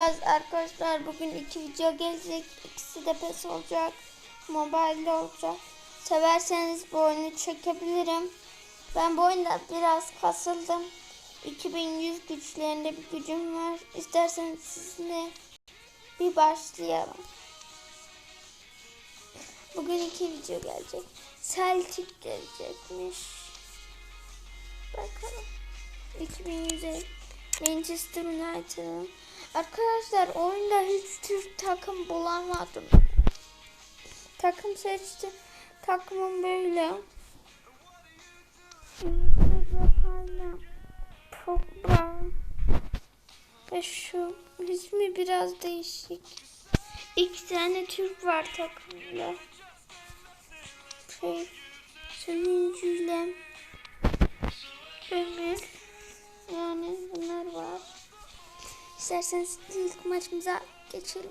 Arkadaşlar bugün iki video gelecek. İkisi de PES olacak. Mobile olacak. Severseniz bu oyunu çekebilirim. Ben bu oyunda biraz kasıldım. 2100 güçlerinde bir gücüm var. İsterseniz sizinle bir başlayalım. Bugün iki video gelecek. Celtic gelecekmiş. Bakalım. 2100'e Manchester United'ın. Arkadaşlar oyunda hiç Türk takım bulamadım. Takım seçtim. Takımım böyle. Pogba ve şu ismi biraz değişik. İki tane Türk var takımda. İsterseniz ilk maçımıza geçelim.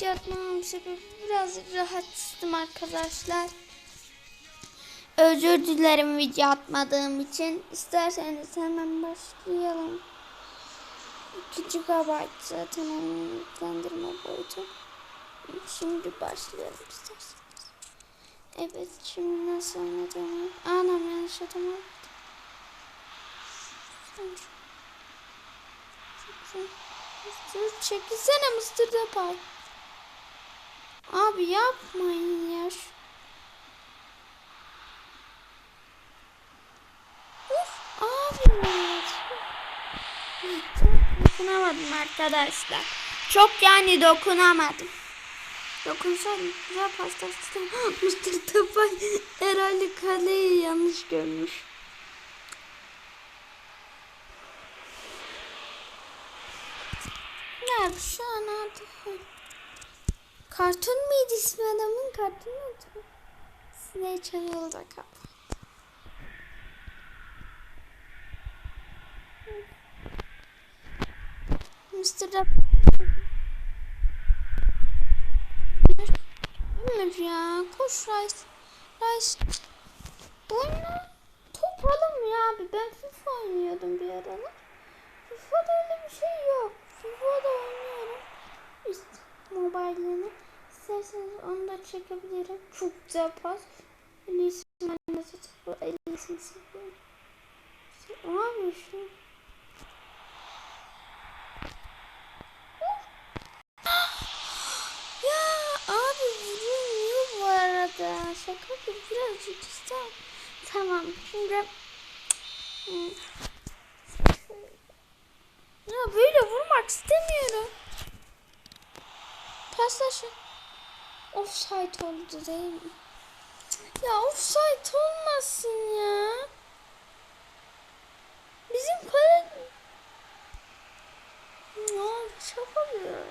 Yatmamam sebebi biraz rahatsızdım arkadaşlar. Özür dilerim video atmadığım için. İsterseniz hemen başlayalım. 2 GB zaten onun yüklendirme boyutu. Şimdi başlayalım isterseniz. Evet şimdi nasıl oynadığımı. Anam yanlış adamı. Dur çekilsene Mr. Depay. Abi yapmayın ya. Uf abi. Dokunamadım arkadaşlar. Çok yani dokunamadım. Dokunsaydım güzel istedim. Mr. Tabay herhalde kaleyi yanlış görmüş. Nerede şu an adı? Kartun muydu ismi adamın? Kartun muydu? Size çayılda kal. Mr. Tabay. Ömür ya. Koş Rice. Rice. Oyna. Top alın ya abi. Ben FIFA oynuyordum bir aralar. FIFA'da öyle bir şey yok. FIFA'da oynuyorum. İşte mobilyonu. İsterseniz onu da çekebilirim. Çok güzel pas. Elisini nasıl tutuyor? Elisini seviyorum. Abi şu. Ya abi vurulmuyor bu arada. Şaka gibi birazcık istem. Tamam şimdi Hmm. ya böyle vurmak istemiyorum. Paslaşın. Offside oldu değil mi? Ya offside olmasın ya. Bizim kale... Ya şaka gibi ya.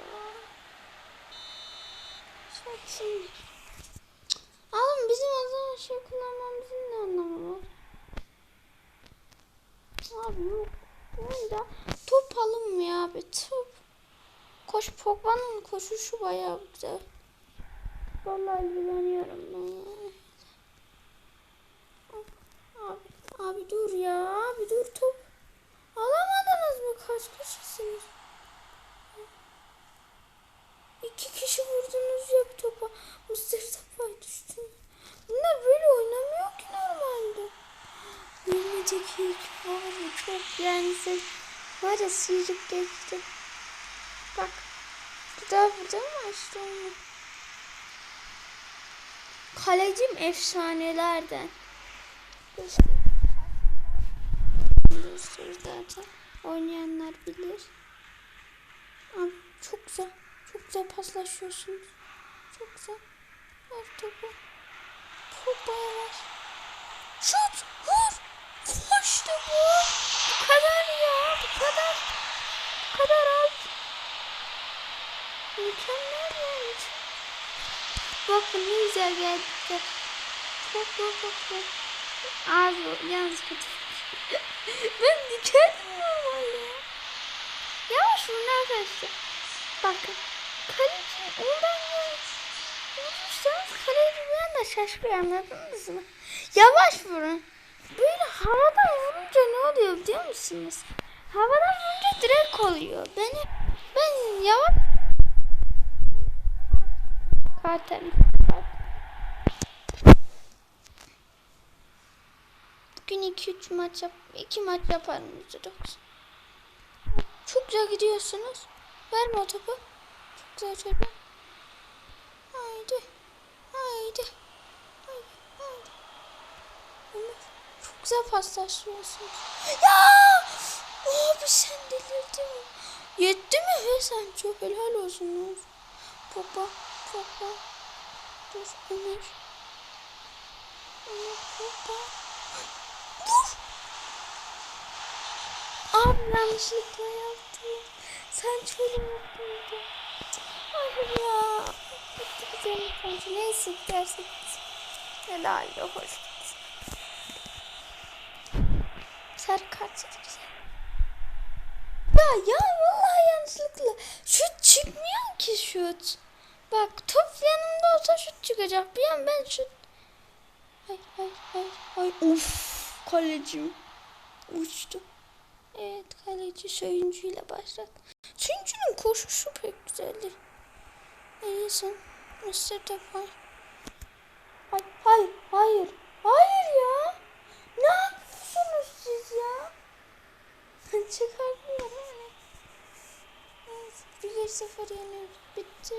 Saçım. Oğlum bizim zaman şey kullanmamızın ne anlamı var? Abi yok. Oyunda top alınmıyor abi top. Koş Pogba'nın koşuşu bayağı güzel. Vallahi güveniyorum ben. Abi, abi dur ya abi dur top. Alamadınız mı kaç kişisiniz? İki kişi vurdunuz ya bir topa. Mısır topa düştü. Bunlar böyle oynamıyor ki normalde. 20 dakika var ya çok yani sen var ya geçti. Bak. Bir daha burada mı açtı onu? Kalecim efsanelerden. İşte. Biliyorsunuz zaten. Oynayanlar bilir. Abi çok güzel. Çok güzel paslaşıyorsunuz. Çok güzel. Ver topu. Topa ver. Şut! Vur! İşte bu. Bu kadar ya. Bu kadar. Bu kadar abi. Mükemmel yani. Bakın ne güzel geldi. Bak bak bak bak. Abi yalnız kötü. ben dikerdim normalde. Yavaş vurun arkadaşlar. Bakın. Kaleci oradan. Vurursanız kaleci bir anda şaşırıyor anladınız mı? Yavaş vurun. Böyle havadan vurunca mısınız? Havadan vurunca direkt oluyor. Beni ben yavaş Kartelim. Bugün 2-3 maç yap 2 maç yaparım %90. Çok güzel gidiyorsunuz. Verme o topu. Çok güzel. Haydi. Haydi. Haydi. Haydi. Ömür. Çok güzel paslaşıyorsunuz. Ya! Abi sen delirdin mi? Yetti mi be sen? Çok helal olsun. Pogba. Pogba. Dur Ömür. Ömür Pogba. Dur. Abi yanlışlıkla yaptım. Sen çok mutluydun. Hayır ya. Gitti güzel konuşu. Neyse giderse gitsin. Helal hoş kart çekeceğim. Ya ya vallahi yanlışlıkla. Şut çıkmıyor ki şut. Bak top yanımda olsa şut çıkacak. Bir an ben şut. Hayır hayır hayır. hayır. Uf kalecim. Uçtu. Evet kaleci Söyüncü'yle başlat. Söyüncü'nün koşuşu pek güzeldir. İyisin. Mr. Depay. Hayır, hayır, hayır. Hayır ya. Ne? Çıkartmıyorum yani. Evet, 1-0 yeniyoruz. Bitti.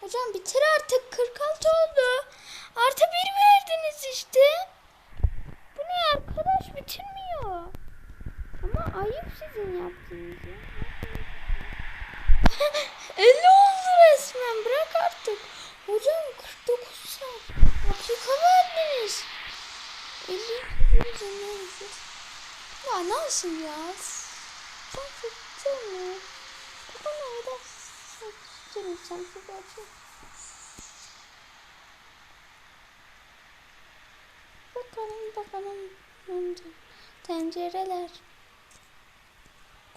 Hocam bitir artık. 46 oldu. Artı bir verdiniz işte. Bu ne arkadaş bitirmiyor. Ama ayıp sizin yaptığınız ya. 50 oldu resmen. Bırak artık. Hocam 49 saat. Dakika verdiniz. 52 neyse. Ya nasıl ya? Sen tuttun mu? Baba nerede? Tuttun sen tuttun. Bakalım bakalım. Önce tencereler.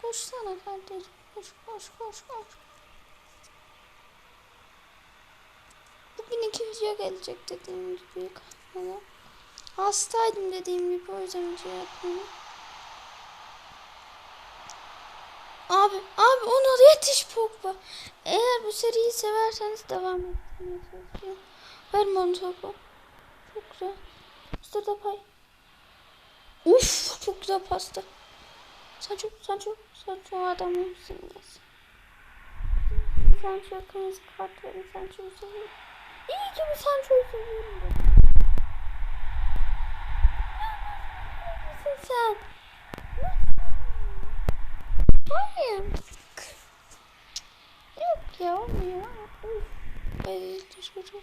Koşsana kardeşim. Koş koş koş koş. Bugün iki video gelecek dediğim gibi kanala. Hastaydım dediğim gibi o yüzden video yapmıyorum. Abi, abi ona yetiş Pogba. Eğer bu seriyi severseniz devam çalışıyorum. Verme onu topu. Çok güzel. Usta da pay. Uf, çok güzel pasta. Sancho, Sancho, Sancho adamımsın ya. Sancho kırmızı kart verin. Sancho'yu seviyorum. İyi ki bu Sancho'yu seviyorum. Neredesin sen? Hayır. Yok ya olmuyor. Dışarı.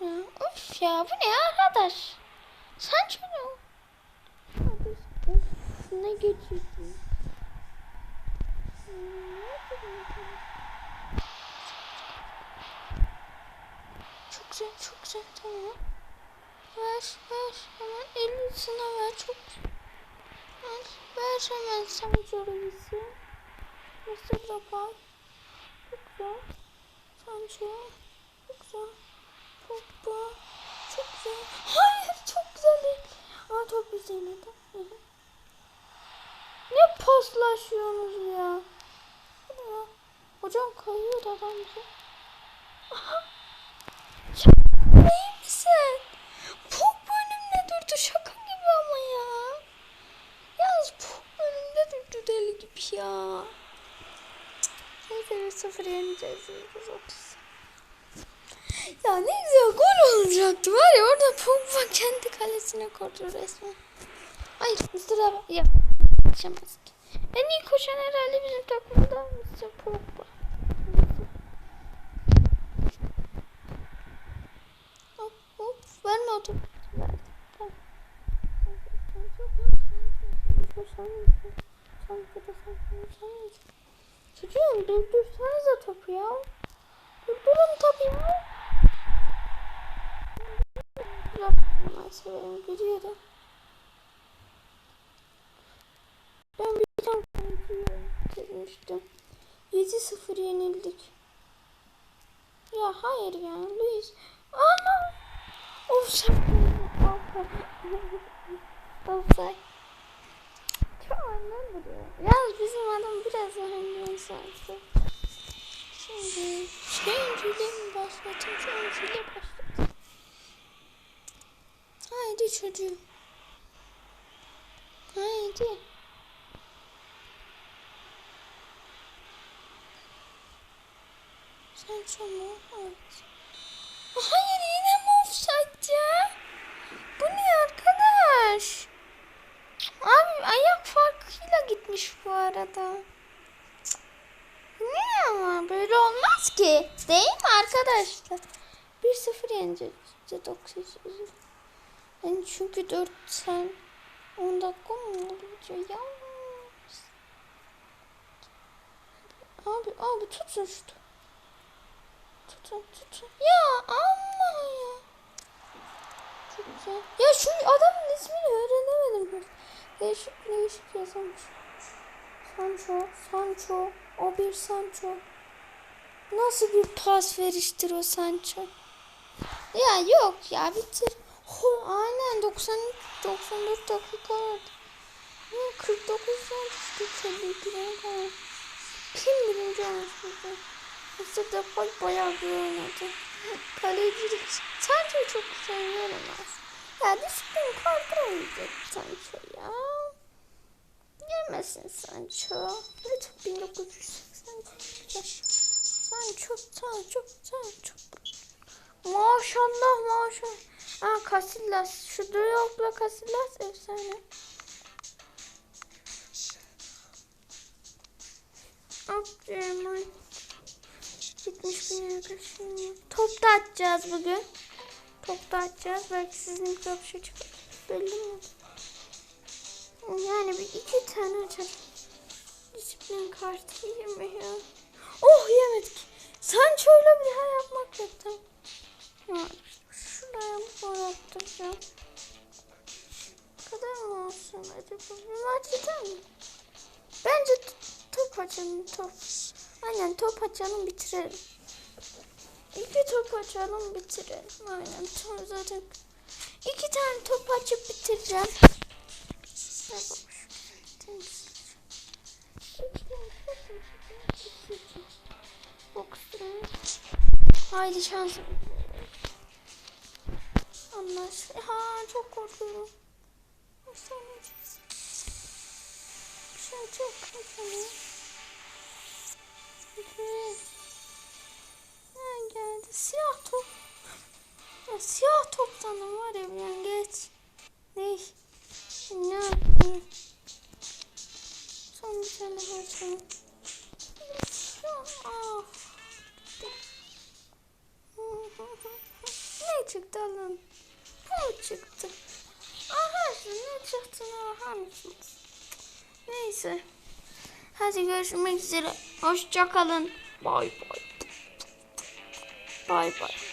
Ya, of ya bu ne arkadaş? Ne? Of ne geçiyorsun? Çok güzel, çok güzel. Tamam. Ver, ver. Hemen ellisine ver. Çok Ver, ver hemen Sancho Reis'i. Mr. Rapal. Çok güzel. Sancho. Güzel. Pogba. Çok güzel. Hayır, çok güzel değil. Aa top üzerine de. Hı hı. Ne paslaşıyorsunuz ya? Ya? Hocam kayıyor da adam bize. Aha. Ya, iyi misin? Pogba önümde durdu şaka gibi ama ya. Yalnız Pogba önümde durdu deli gibi ya. Neyse bir sıfır yeneceğiz. 130. Ya ne güzel gol olacaktı var ya orada Pogba kendi kalesine koydu resmen. Hayır Mustafa ya yaşamaz ki. En iyi koşan herhalde bizim takımda Mr. Pogba. Hop hop verme o topu. Verdim. Tamam. Çocuğum durdursanıza topu ya. Durdurun topu ya. Yapmayı severim. Gidiyorum. Ben bir tane çizmiştim. 7-0 yenildik. Ya hayır ya Luis. Ama. Of sen. Offside. Vuruyor. Yalnız bizim adam biraz önden sanki. Şimdi şeyinciyle mi başlatayım? Şeyinciyle başlatayım. Haydi çocuğum. Haydi. Sen sonra evet. Hayır yine mi offside ya? Bu ne arkadaş? Abi ayak farkıyla gitmiş bu arada. Cık. Ne ama böyle olmaz ki. Değil mi arkadaşlar? 1-0 yeneceğiz. 9 yani çünkü 4 sen 10 dakika mı video ya? Abi abi tutun şunu. Tutun tutun. Ya amma ya. Güzel. Ya şu adamın ismini öğrenemedim. Değişik değişik yazılmış. Sancho, Sancho, o bir Sancho. Nasıl bir pas veriştir o Sancho? Ya yok ya bitir. Ho, aynen 90 94 dakika. Ya 49 düştü tabii ki. ya. Kim birinci olmuş burada? Mısır'da boy bayağı bir oynadı. Kalecilik. Sancho çok güzel veremez. Ya disiplin kartı oynayacak Sancho ya. Yemesin Sancho. Lütfen 1980. Sancho, Sancho, Sancho. Maşallah maşallah. Aa Casillas. Şu Diopla Casillas efsane. Abdurrahman. Gitmiş bir arkadaşım. Top da atacağız bugün. Top da atacağız. Belki sizin bir şey çıkar. Belli mi? Yani bir iki tane açalım. Disiplin kartı yemeği. Oh yemedik. Sancho'yla bir daha yapmak tamam. Ya şuraya. Bu kadar mı olsun acaba? Yeter mi? Bence top açalım top. Aynen top açalım bitirelim. İki top açalım bitirelim. Aynen tam zaten iki tane top açıp bitireceğim. Haydi şansım. Anlaş. Ha çok korkuyorum. Anlayacaksın? Şu çok korkuyorum. Ha geldi. Siyah top. Ya, siyah top sandım var ya bir geç. Ne? Ne yapayım? Son bir tane harcayalım. Ah. Lan? Bu çıktı. Aha ne çıktı aha mısınız? Neyse. Hadi görüşmek üzere. Hoşça kalın. Bay bay. Bay bay.